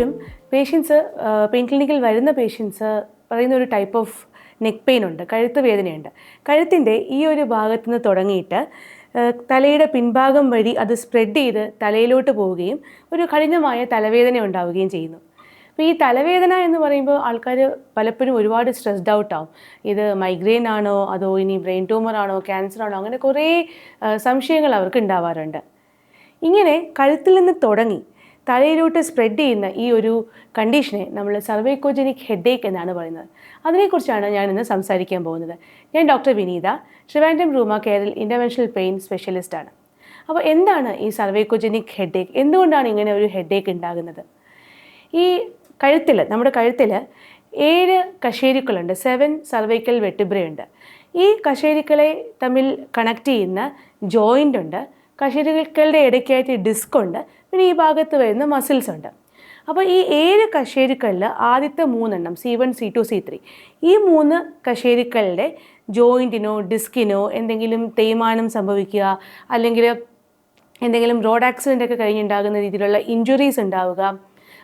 പലപ്പോഴും patients pain ക്ലിനിക്കിൽ വരുന്ന പേഷ്യൻസ് പറയുന്ന ഒരു ടൈപ്പ് ഓഫ് നെക്ക് പെയിൻ ഉണ്ട് കഴുത്ത് വേദനയുണ്ട്. കഴുത്തിന്റെ ഈ ഒരു ഭാഗത്തു നിന്ന് തുടങ്ങിയിട്ട് തലയുടെ പിൻഭാഗം വഴി അത് സ്പ്രെഡ് ചെയ്ത് തലയിലോട്ട് പോവുകയും ഒരു കഠിനമായ തലവേദന ഉണ്ടാവുകയും ചെയ്യുന്നു. അപ്പോൾ ഈ തലവേദന എന്ന് പറയുമ്പോൾ ആൾക്കാർ പലപ്പോഴും ഒരുപാട് സ്ട്രെസ്ഡ് ഔട്ട് ആവും. ഇത് മൈഗ്രെയിൻ ആണോ അതോ ഇനി ബ്രെയിൻ ട്യൂമർ ആണോ ക്യാൻസർ ആണോ അങ്ങനെ കുറേ സംശയങ്ങൾ അവർക്ക് ഉണ്ടാവാറുണ്ട്. ഇങ്ങനെ കഴുത്തിൽ നിന്ന് തുടങ്ങി തലയിലോട്ട് സ്പ്രെഡ് ചെയ്യുന്ന ഈ ഒരു കണ്ടീഷനെ നമ്മൾ സർവൈക്കോജനിക് ഹെഡേക്ക് എന്നാണ് പറയുന്നത്. അതിനെക്കുറിച്ചാണ് ഞാൻ ഇന്ന് സംസാരിക്കാൻ പോകുന്നത്. ഞാൻ ഡോക്ടർ വിനീത ട്രിവാൻഡം റൂമ കെയറിൽ ഇന്റർവെൻഷണൽ പെയിൻ സ്പെഷ്യലിസ്റ്റാണ് അപ്പോൾ എന്താണ് ഈ സർവൈക്കോജനിക് ഹെഡേക്ക് എന്തുകൊണ്ടാണ് ഇങ്ങനെ ഒരു ഹെഡേക്ക് ഉണ്ടാകുന്നത്? ഈ കഴുത്തിൽ നമ്മുടെ കഴുത്തിൽ ഏഴ് കശേരിക്കളുണ്ട് സെവൻ സർവൈക്കൽ വെട്ടിബ്രയുണ്ട് ഈ കശേരിക്കളെ തമ്മിൽ കണക്ട് ചെയ്യുന്ന ജോയിന്റ് ഉണ്ട്. കശേരിക്കളുടെ ഇടയ്ക്കായിട്ട് ഡിസ്ക് ഉണ്ട്. പിന്നെ ഈ ഭാഗത്ത് വരുന്ന മസിൽസ് ഉണ്ട്. അപ്പോൾ ഈ ഏഴ് കശേരുക്കളിൽ ആദ്യത്തെ മൂന്നെണ്ണം C one C two C three ഈ മൂന്ന് കശേരുക്കളുടെ ജോയിന്റിനോ ഡിസ്കിനോ എന്തെങ്കിലും തേയ്മാനം സംഭവിക്കുക അല്ലെങ്കിൽ എന്തെങ്കിലും റോഡ് ആക്സിഡന്റ് ഒക്കെ കഴിഞ്ഞുണ്ടാകുന്ന രീതിയിലുള്ള ഇഞ്ചുറീസ് ഉണ്ടാവുക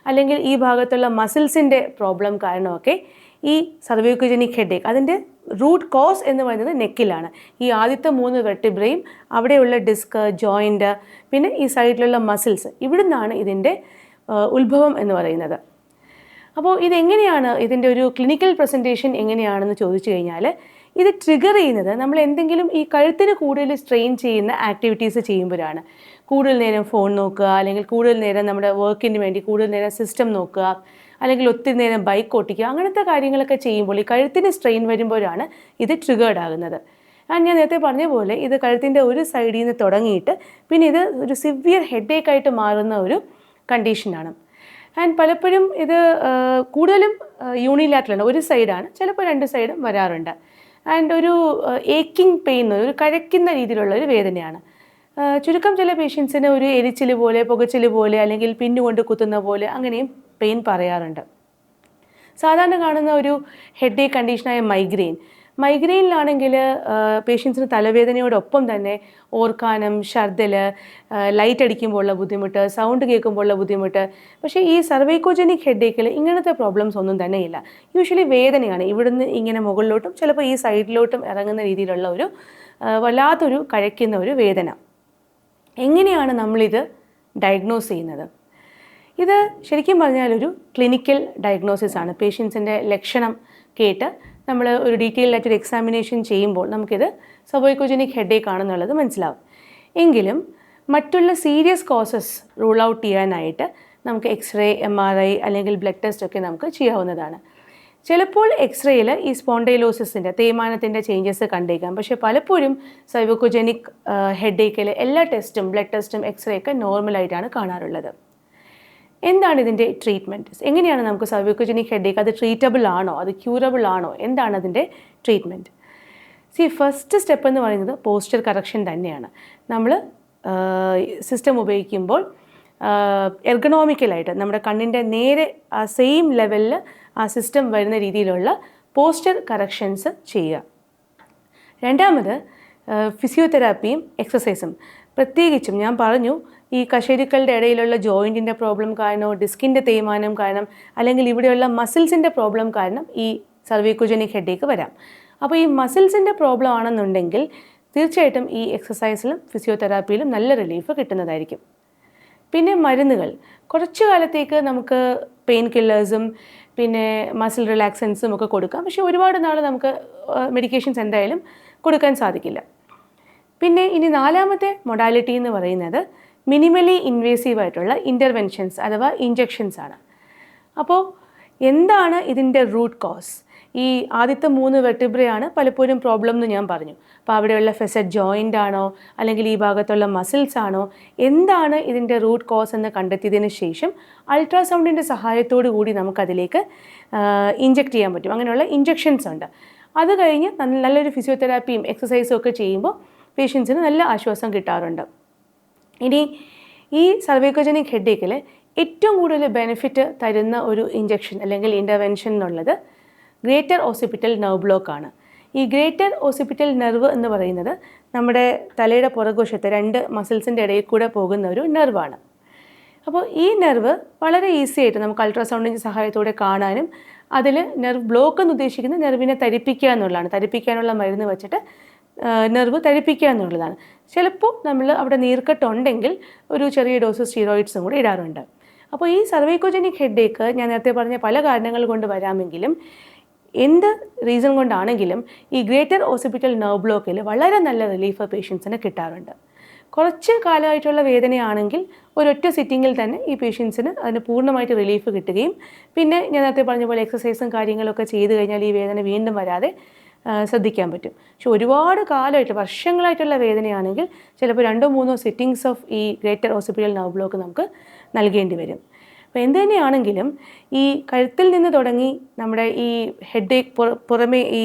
അല്ലെങ്കിൽ ഈ ഭാഗത്തുള്ള മസിൽസിന്റെ പ്രോബ്ലം കാരണമൊക്കെ ഈ സർവൈക്കോജനിക് ഹെഡേക്ക് അതിന്റെ റൂട്ട് കോസ് എന്ന് പറയുന്നത് നെക്കിലാണ് ഈ ആദ്യത്തെ മൂന്ന് വെട്ടിബ്രയും അവിടെയുള്ള ഡിസ്ക് ജോയിന്റ് പിന്നെ ഈ സൈഡിലുള്ള മസിൽസ് ഇവിടുന്നാണ് ഇതിന്റെ ഉത്ഭവം എന്ന് പറയുന്നത്. അപ്പോൾ ഇതെങ്ങനെയാണ് ഇതിന്റെ ഒരു ക്ലിനിക്കൽ പ്രസന്റേഷൻ എങ്ങനെയാണെന്ന് ചോദിച്ചു കഴിഞ്ഞാൽ ഇത് ട്രിഗർ ചെയ്യുന്നത് നമ്മൾ എന്തെങ്കിലും ഈ കഴുത്തിന് കൂടുതൽ സ്ട്രെയിൻ ചെയ്യുന്ന ആക്ടിവിറ്റീസ് ചെയ്യുമ്പോഴാണ്. കൂടുതൽ നേരം ഫോൺ നോക്കുക അല്ലെങ്കിൽ കൂടുതൽ നേരം നമ്മുടെ വർക്കിന് വേണ്ടി കൂടുതൽ നേരം സിസ്റ്റം നോക്കുക അല്ലെങ്കിൽ ഒത്തിരി നേരം ബൈക്ക് ഓട്ടിക്കുക അങ്ങനത്തെ കാര്യങ്ങളൊക്കെ ചെയ്യുമ്പോൾ ഈ കഴുത്തിന് സ്ട്രെയിൻ വരുമ്പോഴാണ് ഇത് ട്രിഗേർഡ് ആകുന്നത്. ഞാൻ നേരത്തെ പറഞ്ഞ പോലെ ഇത് കഴുത്തിന്റെ ഒരു സൈഡിൽ നിന്ന് തുടങ്ങിയിട്ട് പിന്നെ ഇത് ഒരു സിവിയർ ഹെഡേക്ക് ആയിട്ട് മാറുന്ന ഒരു കണ്ടീഷനാണ് ആൻഡ് പലപ്പോഴും ഇത് കൂടുതലും യൂണിലാറ്ററാണ് ഒരു സൈഡാണ് ചിലപ്പോൾ രണ്ട് സൈഡും വരാറുണ്ട്. ആൻഡ് ഒരു ഏക്കിംഗ് പെയിൻ ഒരു കഴക്കുന്ന രീതിയിലുള്ള ഒരു വേദനയാണ്. ചുരുക്കം ചില പേഷ്യൻസിന് ഒരു എരിച്ചിൽ പോലെ പുകച്ചിൽ പോലെ അല്ലെങ്കിൽ പിന്നുകൊണ്ട് കുത്തുന്ന പോലെ അങ്ങനെയും പെയിൻ പറയാറുണ്ട്. സാധാരണ കാണുന്ന ഒരു ഹെഡ് കണ്ടീഷനായ മൈഗ്രെയിൻ മൈഗ്രെയിനിലാണെങ്കിൽ പേഷ്യൻസിന് തലവേദനയോടൊപ്പം തന്നെ ഓർക്കാനം ഛർദൽ ലൈറ്റ് അടിക്കുമ്പോഴുള്ള ബുദ്ധിമുട്ട് സൗണ്ട് കേൾക്കുമ്പോഴുള്ള ബുദ്ധിമുട്ട്. പക്ഷേ ഈ സർവൈക്കോജനിക് ഹെഡേക്കിൽ ഇങ്ങനത്തെ പ്രോബ്ലംസ് ഒന്നും തന്നെ ഇല്ല. യൂഷ്വലി വേദനയാണ്. ഇവിടുന്ന് ഇങ്ങനെ മുകളിലോട്ടും ചിലപ്പോൾ ഈ സൈഡിലോട്ടും ഇറങ്ങുന്ന രീതിയിലുള്ള ഒരു വല്ലാത്തൊരു കഴിക്കുന്ന ഒരു വേദന. എങ്ങനെയാണ് നമ്മളിത് ഡയഗ്നോസ് ചെയ്യുന്നത്? ഇത് ശരിക്കും പറഞ്ഞാൽ ഒരു ക്ലിനിക്കൽ ഡയഗ്നോസിസ് ആണ്. പേഷ്യൻസിന്റെ ലക്ഷണം കേട്ട് നമ്മൾ ഒരു ഡീറ്റെയിൽ ആയിട്ടൊരു എക്സാമിനേഷൻ ചെയ്യുമ്പോൾ നമുക്കിത് സബോയ്ക്കോജനിക് ഹെഡേക്ക് ആണെന്നുള്ളത് മനസ്സിലാവും. എങ്കിലും മറ്റുള്ള സീരിയസ് കോസസ് റൂൾ ഔട്ട് ചെയ്യാനായിട്ട് നമുക്ക് എക്സ്റേ എം ആർ ഐ അല്ലെങ്കിൽ ബ്ലഡ് ടെസ്റ്റ് ഒക്കെ നമുക്ക് ചെയ്യാവുന്നതാണ്. ചിലപ്പോൾ എക്സ്റേയിൽ ഈ സ്പോണ്ടൈലോസിസിന്റെ തേയ്മാനത്തിന്റെ ചേഞ്ചസ് കണ്ടേക്കാം. പക്ഷേ പലപ്പോഴും സൈവക്കോജനിക് ഹെഡേക്കിൽ എല്ലാ ടെസ്റ്റും ബ്ലഡ് ടെസ്റ്റും എക്സ്റേ ഒക്കെ നോർമലായിട്ടാണ് കാണാറുള്ളത്. എന്താണ് ഇതിന്റെ ട്രീറ്റ്മെന്റ് എങ്ങനെയാണ് നമുക്ക് സൈവക്കോജനിക് ഹെഡേക്ക് അത് ട്രീറ്റബിൾ ആണോ? അത് ക്യൂറബിൾ ആണോ? എന്താണ് അതിന്റെ ട്രീറ്റ്മെന്റ് സി ഫസ്റ്റ് സ്റ്റെപ്പ് എന്ന് പറയുന്നത് പോസ്റ്റർ കറക്ഷൻ തന്നെയാണ്. നമ്മൾ സിസ്റ്റം ഉപയോഗിക്കുമ്പോൾ എർഗണോമിക്കലായിട്ട് നമ്മുടെ കണ്ണിന്റെ നേരെ ആ സെയിം ലെവലിൽ ആ സിസ്റ്റം വരുന്ന രീതിയിലുള്ള പോസ്റ്റർ കറക്ഷൻസ് ചെയ്യുക. രണ്ടാമത് ഫിസിയോതെറാപ്പിയും എക്സസൈസും പ്രത്യേകിച്ചും ഞാൻ പറഞ്ഞു ഈ കശേരുക്കളുടെ ഇടയിലുള്ള ജോയിന്റിന്റെ പ്രോബ്ലം കാരണോ ഡിസ്കിന്റെ തേയ്മാനം കാരണം അല്ലെങ്കിൽ ഇവിടെയുള്ള മസിൽസിന്റെ പ്രോബ്ലം കാരണം ഈ സർവീക്കോജനിക് ഹെഡേക്ക് വരാം. അപ്പോൾ ഈ മസിൽസിന്റെ പ്രോബ്ലം ആണെന്നുണ്ടെങ്കിൽ തീർച്ചയായിട്ടും ഈ എക്സസൈസിലും ഫിസിയോതെറാപ്പിയിലും നല്ല റിലീഫ് കിട്ടുന്നതായിരിക്കും. പിന്നെ മരുന്നുകൾ. കുറച്ചു കാലത്തേക്ക് നമുക്ക് പെയിൻ കില്ലേഴ്സും പിന്നെ മസിൽ റിലാക്സൻസും ഒക്കെ കൊടുക്കാം. പക്ഷേ ഒരുപാട് നാൾ നമുക്ക് മെഡിക്കേഷൻസ് എന്തായാലും കൊടുക്കാൻ സാധിക്കില്ല. പിന്നെ ഇനി നാലാമത്തെ മൊഡാലിറ്റി എന്ന് പറയുന്നത് മിനിമലി ഇൻവേസീവ് ആയിട്ടുള്ള ഇന്റർവെൻഷൻസ് അഥവാ ഇഞ്ചെക്ഷൻസ് ആണ്. അപ്പോൾ എന്താണ് ഇതിന്റെ റൂട്ട് കോസ് ഈ ആദ്യത്തെ മൂന്ന് വെട്ടിബ്രയാണ് പലപ്പോഴും പ്രോബ്ലം എന്ന് ഞാൻ പറഞ്ഞു. അപ്പോൾ അവിടെയുള്ള ഫെസറ്റ് ജോയിന്റ് ആണോ? അല്ലെങ്കിൽ ഈ ഭാഗത്തുള്ള മസിൽസ് ആണോ? എന്താണ് ഇതിന്റെ റൂട്ട് കോസ് എന്ന് കണ്ടെത്തിയതിന് ശേഷം അൾട്രാസൗണ്ടിന്റെ സഹായത്തോടു കൂടി നമുക്കതിലേക്ക് ഇഞ്ചെക്ട് ചെയ്യാൻ പറ്റും. അങ്ങനെയുള്ള ഇഞ്ചെക്ഷൻസ് ഉണ്ട്. അത് കഴിഞ്ഞ് നല്ലൊരു ഫിസിയോതെറാപ്പിയും എക്സസൈസും ഒക്കെ ചെയ്യുമ്പോൾ പേഷ്യൻസിന് നല്ല ആശ്വാസം കിട്ടാറുണ്ട്. ഇനി ഈ സർവൈക്കോജനിക് ഹെഡേക്കിൽ ഏറ്റവും കൂടുതൽ ബെനിഫിറ്റ് തരുന്ന ഒരു ഇഞ്ചക്ഷൻ അല്ലെങ്കിൽ ഇന്റർവെൻഷൻ എന്നുള്ളത് ഗ്രേറ്റർ ഓസിപ്പിറ്റൽ നെർവ് ബ്ലോക്ക് ആണ് ഈ ഗ്രേറ്റർ ഓസിപ്പിറ്റൽ നെർവ് എന്ന് പറയുന്നത് നമ്മുടെ തലയുടെ പുറകോശത്തെ രണ്ട് മസിൽസിന്റെ ഇടയിൽ കൂടെ പോകുന്ന ഒരു നെർവാണ്. അപ്പോൾ ഈ നെർവ് വളരെ ഈസി ആയിട്ട് നമുക്ക് അൾട്രാസൗണ്ടിന്റെ സഹായത്തോടെ കാണാനും അതിൽ നെർവ് ബ്ലോക്ക് എന്ന് ഉദ്ദേശിക്കുന്ന നെർവിനെ തരിപ്പിക്കുക എന്നുള്ളതാണ്. തരിപ്പിക്കാനുള്ള മരുന്ന് വെച്ചിട്ട് നെർവ് തരിപ്പിക്കുക എന്നുള്ളതാണ്. ചിലപ്പോൾ നമ്മൾ അവിടെ നീർക്കെട്ടുണ്ടെങ്കിൽ ഒരു ചെറിയ ഡോസ് സ്റ്റീറോയിഡ്സും കൂടി ഇടാറുണ്ട്. അപ്പോൾ ഈ സർവൈക്കോജനിക് ഹെഡേക്ക് ഞാൻ നേരത്തെ പറഞ്ഞ പല കാരണങ്ങൾ കൊണ്ട് വരാമെങ്കിലും എന്ത് റീസൺ കൊണ്ടാണെങ്കിലും ഈ ഗ്രേറ്റർ ഓസിപ്പിറ്റൽ നെർവ് ബ്ലോക്കിൽ വളരെ നല്ല റിലീഫ് പേഷ്യൻസിന് കിട്ടാറുണ്ട്. കുറച്ച് കാലമായിട്ടുള്ള വേദനയാണെങ്കിൽ ഒരൊറ്റ സിറ്റിങ്ങിൽ തന്നെ ഈ പേഷ്യൻസിന് അതിന് പൂർണമായിട്ട് റിലീഫ് കിട്ടുകയും പിന്നെ ഞാൻ നേരത്തെ പറഞ്ഞ പോലെ എക്സസൈസും കാര്യങ്ങളൊക്കെ ചെയ്തു കഴിഞ്ഞാൽ ഈ വേദന വീണ്ടും വരാതെ ശ്രദ്ധിക്കാൻ പറ്റും. പക്ഷെ ഒരുപാട് കാലമായിട്ട് വർഷങ്ങളായിട്ടുള്ള വേദനയാണെങ്കിൽ ചിലപ്പോൾ രണ്ടോ മൂന്നോ സിറ്റിങ്സ് ഓഫ് ഈ ഗ്രേറ്റർ ഹോസ്പിറ്റൽ നെർവ് ബ്ലോക്ക് നമുക്ക് നൽകേണ്ടി വരും. അപ്പോൾ എന്ത് തന്നെയാണെങ്കിലും ഈ കഴുത്തിൽ നിന്ന് തുടങ്ങി നമ്മുടെ ഈ ഹെഡ് ഏക്ക് പുറമേ ഈ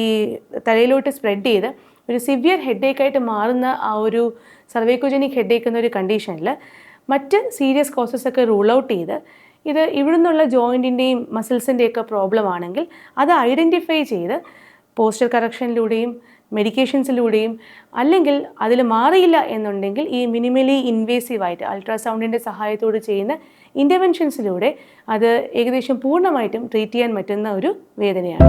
തലയിലോട്ട് സ്പ്രെഡ് ചെയ്ത് ഒരു സിവിയർ ഹെഡ് ഏക്കായിട്ട് മാറുന്ന ആ ഒരു സർവൈക്കോജനിക് ഏക്ക് എന്നൊരു കണ്ടീഷനിൽ മറ്റ് സീരിയസ് കോസസ് ഒക്കെ റൂൾ ഔട്ട് ചെയ്ത് ഇത് ഇവിടുന്നുള്ള ജോയിന്റിന്റെയും മസിൽസിന്റെയൊക്കെ പ്രോബ്ലം ആണെങ്കിൽ അത് ഐഡന്റിഫൈ ചെയ്ത് പോസ്റ്റർ കറക്ഷനിലൂടെയും മെഡിക്കേഷൻസിലൂടെയും അല്ലെങ്കിൽ അതിൽ മാറിയില്ല എന്നുണ്ടെങ്കിൽ ഈ മിനിമലി ഇൻവേസീവായിട്ട് അൾട്രാസൗണ്ടിന്റെ സഹായത്തോട് ചെയ്യുന്ന ഇന്റർവെൻഷൻസിലൂടെ അത് ഏകദേശം പൂർണമായിട്ടും ട്രീറ്റ് ചെയ്യാൻ പറ്റുന്ന ഒരു വേദനയാണ്.